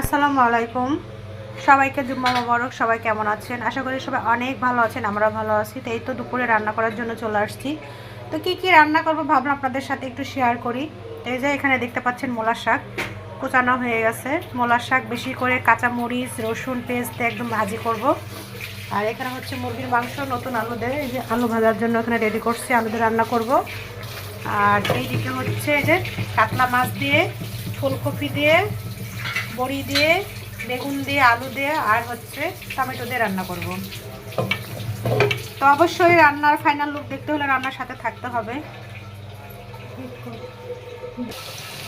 আসসালামু আলাইকুম। সবাইকে জুম্মা মোবারক, সবাই কেমন আছেন? আশা করি সবাই অনেক ভালো আছেন আমরা ভালো আছি। তো এই তো দুপুরে রান্না করার জন্য চলে আসছি। তো কি কি রান্না করব ভাবলাম আপনাদের সাথে একটু শেয়ার করি। এই যে এখানে দেখতে পাচ্ছেন মোলার শাক কুচানো হয়ে গেছে। মোলার শাক বেশি করে কাঁচা মরিচ রসুন পেস্ট একদম ভাজি করব। আর এখানে হচ্ছে মুরগির মাংস, নতুন আলু দিয়ে এই যে আলু ভাজার জন্য এখানে রেডি করছি আলু দিয়ে রান্না করব। আর এইদিকে হচ্ছে এই যে কাতলা মাছ দিয়ে, ফুলকপি দিয়ে বড়ি দিয়ে, বেগুন দিয়ে, আলু দিয়ে, আর হচ্ছে টমেটো দিয়ে রান্না করব। তো অবশ্যই রান্নার ফাইনাল লুক দেখতে হলে রান্নার সাথে থাকতে হবে।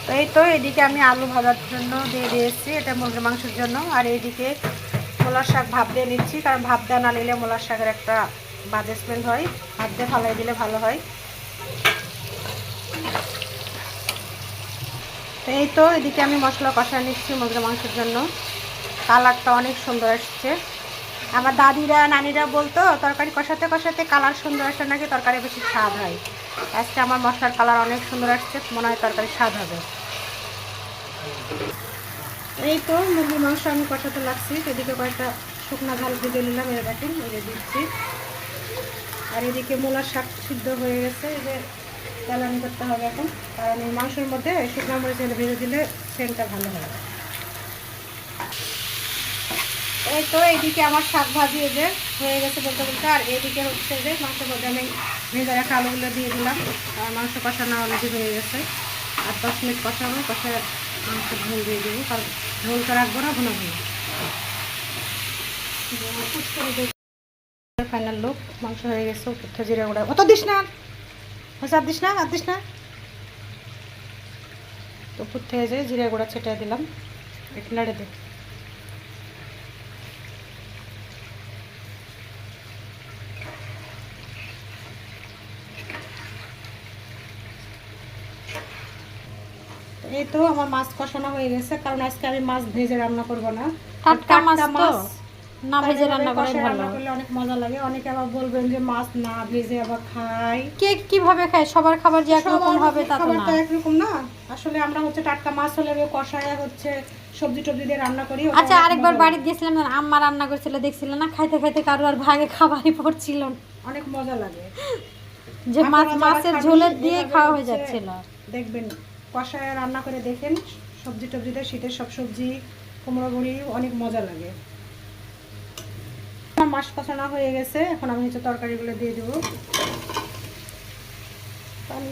তো এই তো, এদিকে আমি আলু ভাজার জন্য দিয়ে দিয়েছি, এটা মুরগির মাংসের জন্য। আর এইদিকে মোলার শাক ভাপ দিয়ে নিচ্ছি, কারণ ভাপ দেওয়া না নিলে মোলার শাকের একটা বাজে স্মেল হয়। ভাপ দিয়ে ফালাই দিলে ভালো হয়। তো এই তো, এদিকে আমি মশলা কষা নিচ্ছি মুরগির মাংসের জন্য। কালারটা অনেক সুন্দর আসছে আমার দাদিরা, নানিরা বলতো, তরকারি কষাতে কষাতে কালার সুন্দর আসে নাকি তরকারি বেশি স্বাদ হয়? আজকে আমার মশলার কালার অনেক সুন্দর আসছে, মনে হয় তরকারি স্বাদ হবে। এই তো, মুরগির মাংস আমি কষাতে লাগছি। এদিকে কয়েকটা শুকনো ঝাল ভেজে নিলাম, এর দেখেন দিচ্ছি। আর এদিকে মূলার শাক সিদ্ধ হয়ে গেছে। এই জ্বালানি করতে হবে এখন। কারণ এই মাংসের মধ্যে শুকনো মরিচ ভেজে দিলে সেন্টটা ভালো হবে এই তো এইদিকে আমার শাক ভাজি এই যে হয়ে গেছে বলতে বলতে। আর এইদিকে হচ্ছে যে মাংসের মধ্যে আমি ভেজে রাখা আলুগুলো দিয়ে দিলাম। আর মাংস কষানো অলরেডি হয়ে গেছে। আর দশ মিনিট কষাবো কষে মাংস ঝোল দিয়ে দেবো। কারণ ঝোলটা রাখব না ভুনা ভুনা। ফাইনাল লোক মাংস হয়ে গেছে জিরে গুঁড়া। অত দিস না। হচ্ছে আর দিস না আর দিস না। তো জিরে গুঁড়া ছেটে দিলাম একটু নাড়ে দে। এই তো আমার মাছ কষানো হয়ে গেছে কারণ আজকে আমি মাছ ভেজে রান্না করব না। টাটকা মাছ না ভেজে রান্না করে ভালো। করলে অনেক মজা লাগে। অনেকে আবার বলবেন যে মাছ না ভেজে আবার খাই। কে কীভাবে খায়? সবার খাবার যে একরকম হবে তা তো না। একরকম না। আসলে আমরা হচ্ছে টাটকা মাছ হলে কষায় হচ্ছে সবজি টবজি দিয়ে রান্না করি আচ্ছা আরেকবার বাড়িতে গেছিলাম আম্মা রান্না করছিল দেখছিল না খাইতে খাইতে কারও আর ভাগে খাবারই পড়ছিল অনেক মজা লাগে। যে মাছ মাছের ঝোলের দিয়ে খাওয়া হয়ে যাচ্ছিল। দেখবেন কষায় রান্না করে দেখেন সবজি টবজি দিয়ে শীতের সব সবজি কুমড়ো বড়ি অনেক মজা লাগে। আমার মাছ কষানো হয়ে গেছে। এখন আমি হচ্ছে তরকারিগুলো দিয়ে দেবো। পানি